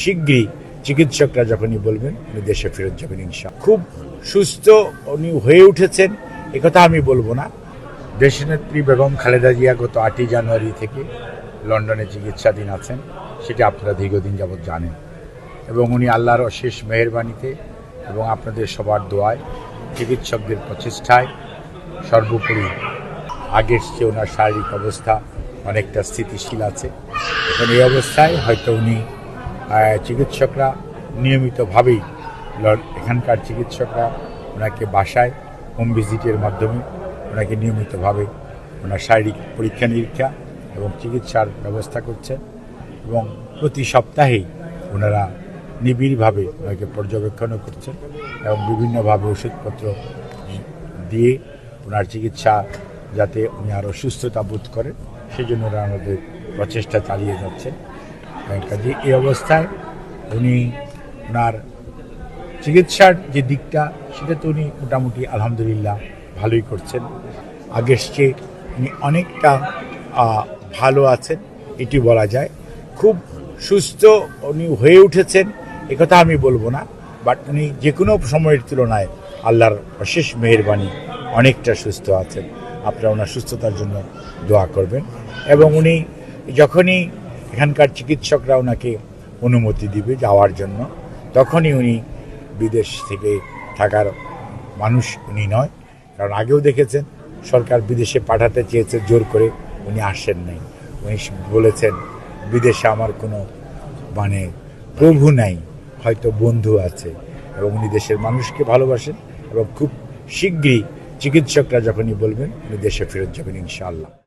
শীঘ্রই চিকিৎসকরা যখনই বলবেন, উনি দেশে ফেরত যাবেন ইনশা খুব সুস্থ উনি হয়ে উঠেছেন একথা আমি বলব না। দেশনেত্রী বেগম খালেদা জিয়া গত আটই জানুয়ারি থেকে লন্ডনে চিকিৎসাধীন আছেন, সেটা আপনারা দীর্ঘদিন যাবৎ জানেন। এবং উনি আল্লাহর অশেষ মেহরবানিতে এবং আপনাদের সবার দোয়ায়, চিকিৎসকদের প্রচেষ্টায় সর্বোপরি আগের চেয়ে ওনার শারীরিক অবস্থা অনেকটা স্থিতিশীল আছে। এখন এই অবস্থায় হয়তো উনি চিকিৎসকরা নিয়মিতভাবেই এখানকার চিকিৎসকরা ওনাকে বাসায় হোম ভিজিটের মাধ্যমে ওনাকে নিয়মিতভাবে ওনার শারীরিক পরীক্ষা নিরীক্ষা এবং চিকিৎসার ব্যবস্থা করছেন এবং প্রতি সপ্তাহেই ওনারা নিবিড়ভাবে ওনাকে পর্যবেক্ষণও করছেন এবং বিভিন্নভাবে ওষুধপত্র দিয়ে ওনার চিকিৎসা যাতে উনি আরও সুস্থতা বোধ করেন সেই জন্য ওরা আমাদের প্রচেষ্টা চালিয়ে যাচ্ছেন কাজে, এই অবস্থায় উনি ওনার চিকিৎসার যে দিকটা, সেটা তো উনি মোটামুটি আলহামদুলিল্লাহ ভালোই করছেন। আগের চেয়ে উনি অনেকটা ভালো আছেন, এটি বলা যায়। খুব সুস্থ উনি হয়ে উঠেছেন একথা আমি বলব না, বাট উনি যে কোনো সময়ের তুলনায় আল্লাহর অশেষ মেহরবানি অনেকটা সুস্থ আছেন। আপনারা ওনার সুস্থতার জন্য দোয়া করবেন। এবং উনি যখনই এখানকার চিকিৎসকরা ওনাকে অনুমতি দিবে যাওয়ার জন্য। তখনই উনি বিদেশ থেকে থাকার মানুষ উনি নয়, কারণ আগেও দেখেছেন সরকার বিদেশে পাঠাতে চেয়েছে, জোর করে উনি আসেন নাই। উনি বলেছেন, বিদেশে আমার কোনো মানে প্রভু নাই, হয়তো বন্ধু আছে। এবং উনি দেশের মানুষকে ভালোবাসেন এবং খুব শীঘ্রই চিকিৎসকরা যখনই বলবেন, উনি দেশে ফেরত যাবেন ইনশাআল্লাহ।